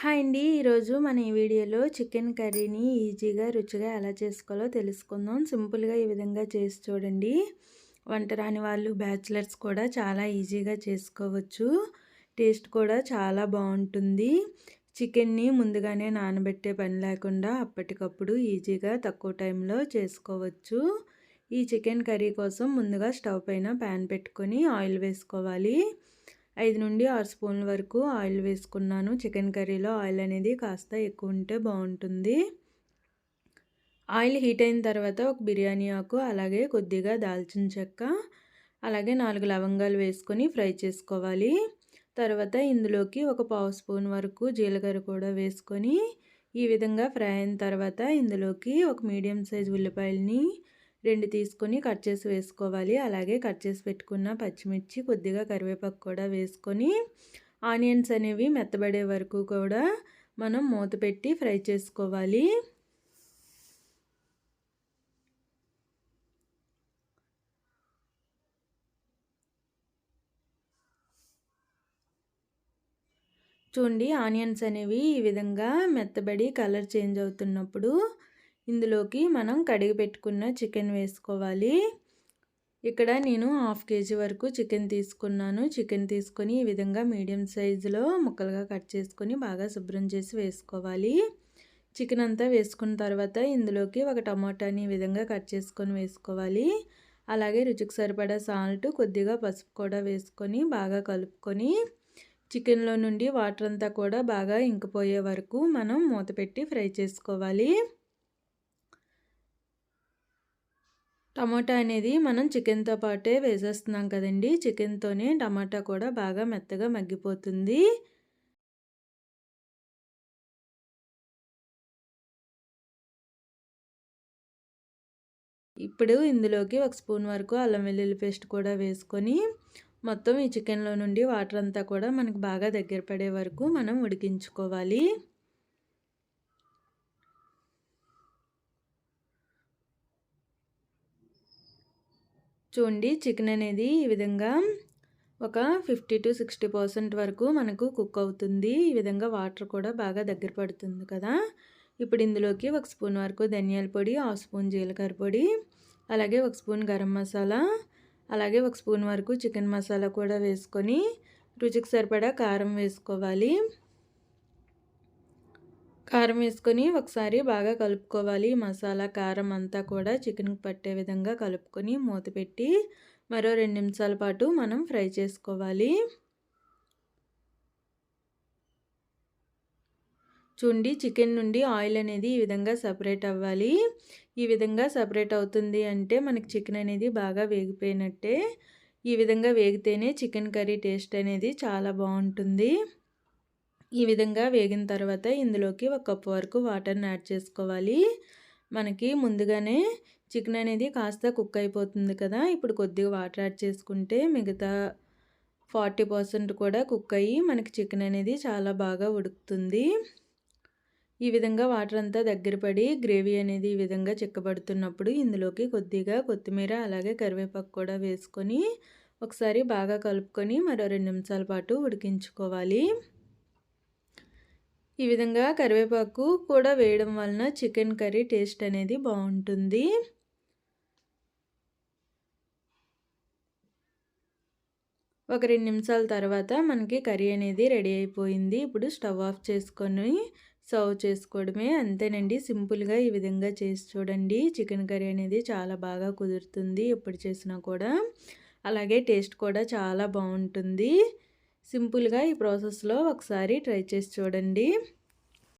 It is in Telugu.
హాయ్ అండి. ఈరోజు మన ఈ వీడియోలో చికెన్ కర్రీని ఈజీగా రుచిగా ఎలా చేసుకోవాలో తెలుసుకుందాం. సింపుల్గా ఈ విధంగా చేసి చూడండి. వంట రాని వాళ్ళు బ్యాచిలర్స్ కూడా చాలా ఈజీగా చేసుకోవచ్చు. టేస్ట్ కూడా చాలా బాగుంటుంది. చికెన్ని ముందుగానే నానబెట్టే పని లేకుండా అప్పటికప్పుడు ఈజీగా తక్కువ టైంలో చేసుకోవచ్చు. ఈ చికెన్ కర్రీ కోసం ముందుగా స్టవ్ పైన ప్యాన్ పెట్టుకొని ఆయిల్ వేసుకోవాలి. ఐదు నుండి ఆరు స్పూన్ల వరకు ఆయిల్ వేసుకున్నాను. చికెన్ కర్రీలో ఆయిల్ అనేది కాస్త ఎక్కువ ఉంటే బాగుంటుంది. ఆయిల్ హీట్ అయిన తర్వాత ఒక బిర్యానీ ఆకు అలాగే కొద్దిగా దాల్చిన చెక్క అలాగే నాలుగు లవంగాలు వేసుకొని ఫ్రై చేసుకోవాలి. తర్వాత ఇందులోకి ఒక పావు స్పూన్ వరకు జీలకర్ర కూడా వేసుకొని ఈ విధంగా ఫ్రై అయిన తర్వాత ఇందులోకి ఒక మీడియం సైజ్ ఉల్లిపాయలని రెండు తీసుకొని కట్ చేసి వేసుకోవాలి. అలాగే కట్ చేసి పెట్టుకున్న పచ్చిమిర్చి కొద్దిగా కరివేపాకు కూడా వేసుకొని ఆనియన్స్ అనేవి మెత్తబడే వరకు కూడా మనం మూత పెట్టి ఫ్రై చేసుకోవాలి. చూడండి ఆనియన్స్ అనేవి ఈ విధంగా మెత్తబడి కలర్ చేంజ్ అవుతున్నప్పుడు ఇందులోకి మనం కడిగి పెట్టుకున్న చికెన్ వేసుకోవాలి. ఇక్కడ నేను హాఫ్ కేజీ వరకు చికెన్ తీసుకున్నాను. చికెన్ తీసుకొని ఈ విధంగా మీడియం సైజులో ముక్కలుగా కట్ చేసుకొని బాగా శుభ్రం చేసి వేసుకోవాలి. చికెన్ అంతా వేసుకున్న తర్వాత ఇందులోకి ఒక టమాటాని ఈ విధంగా కట్ చేసుకొని వేసుకోవాలి. అలాగే రుచికి సరిపడా సాల్ట్ కొద్దిగా పసుపు కూడా వేసుకొని బాగా కలుపుకొని చికెన్లో నుండి వాటర్ అంతా కూడా బాగా ఇంకిపోయే వరకు మనం మూత పెట్టి ఫ్రై చేసుకోవాలి. టమాటా అనేది మనం చికెన్తో పాటే వేసేస్తున్నాం కదండి. చికెన్తోనే టమాటా కూడా బాగా మెత్తగా మగ్గిపోతుంది. ఇప్పుడు ఇందులోకి ఒక స్పూన్ వరకు అల్లం వెల్లుల్లి పేస్ట్ కూడా వేసుకొని మొత్తం ఈ చికెన్లో నుండి వాటర్ అంతా కూడా మనకు బాగా దగ్గర పడే వరకు మనం ఉడికించుకోవాలి. చూడండి చికెన్ అనేది ఈ విధంగా ఒక ఫిఫ్టీ టు సిక్స్టీ పర్సెంట్ వరకు మనకు కుక్ అవుతుంది. ఈ విధంగా వాటర్ కూడా బాగా దగ్గర పడుతుంది కదా. ఇప్పుడు ఇందులోకి ఒక స్పూన్ వరకు ధనియాల పొడి హాఫ్ స్పూన్ జీలకర్ర పొడి అలాగే ఒక స్పూన్ గరం మసాలా అలాగే ఒక స్పూన్ వరకు చికెన్ మసాలా కూడా వేసుకొని రుచికి సరిపడా కారం వేసుకోవాలి. కారం వేసుకొని ఒకసారి బాగా కలుపుకోవాలి. మసాలా కారం అంతా కూడా చికెన్కి పట్టే విధంగా కలుపుకొని మూత పెట్టి మరో రెండు నిమిషాల పాటు మనం ఫ్రై చేసుకోవాలి. చూండి చికెన్ నుండి ఆయిల్ అనేది ఈ విధంగా సపరేట్ అవ్వాలి. ఈ విధంగా సపరేట్ అవుతుంది అంటే మనకి చికెన్ అనేది బాగా వేగిపోయినట్టే. ఈ విధంగా వేగితేనే చికెన్ కర్రీ టేస్ట్ అనేది చాలా బాగుంటుంది. ఈ విధంగా వేగిన తర్వాత ఇందులోకి ఒక కప్పు వరకు వాటర్ని యాడ్ చేసుకోవాలి. మనకి ముందుగానే చికెన్ అనేది కాస్త కుక్ అయిపోతుంది కదా. ఇప్పుడు కొద్దిగా వాటర్ యాడ్ చేసుకుంటే మిగతా ఫార్టీ పర్సెంట్ కూడా కుక్ అయ్యి మనకి చికెన్ అనేది చాలా బాగా ఉడుకుతుంది. ఈ విధంగా వాటర్ అంతా దగ్గర పడి గ్రేవీ అనేది ఈ విధంగా చిక్కబడుతున్నప్పుడు ఇందులోకి కొద్దిగా కొత్తిమీర అలాగే కరివేపాకు కూడా వేసుకొని ఒకసారి బాగా కలుపుకొని మరో రెండు నిమిషాల పాటు ఉడికించుకోవాలి. ఈ విధంగా కరివేపాకు కూడా వేయడం వలన చికెన్ కర్రీ టేస్ట్ అనేది బాగుంటుంది. ఒక రెండు నిమిషాల తర్వాత మనకి కర్రీ అనేది రెడీ అయిపోయింది. ఇప్పుడు స్టవ్ ఆఫ్ చేసుకొని సర్వ్ చేసుకోవడమే. అంతేనండి సింపుల్గా ఈ విధంగా చేసి చూడండి. చికెన్ కర్రీ అనేది చాలా బాగా కుదురుతుంది ఎప్పుడు చేసినా కూడా. అలాగే టేస్ట్ కూడా చాలా బాగుంటుంది. సింపుల్గా ఈ ప్రాసెస్లో ఒకసారి ట్రై చేసి చూడండి.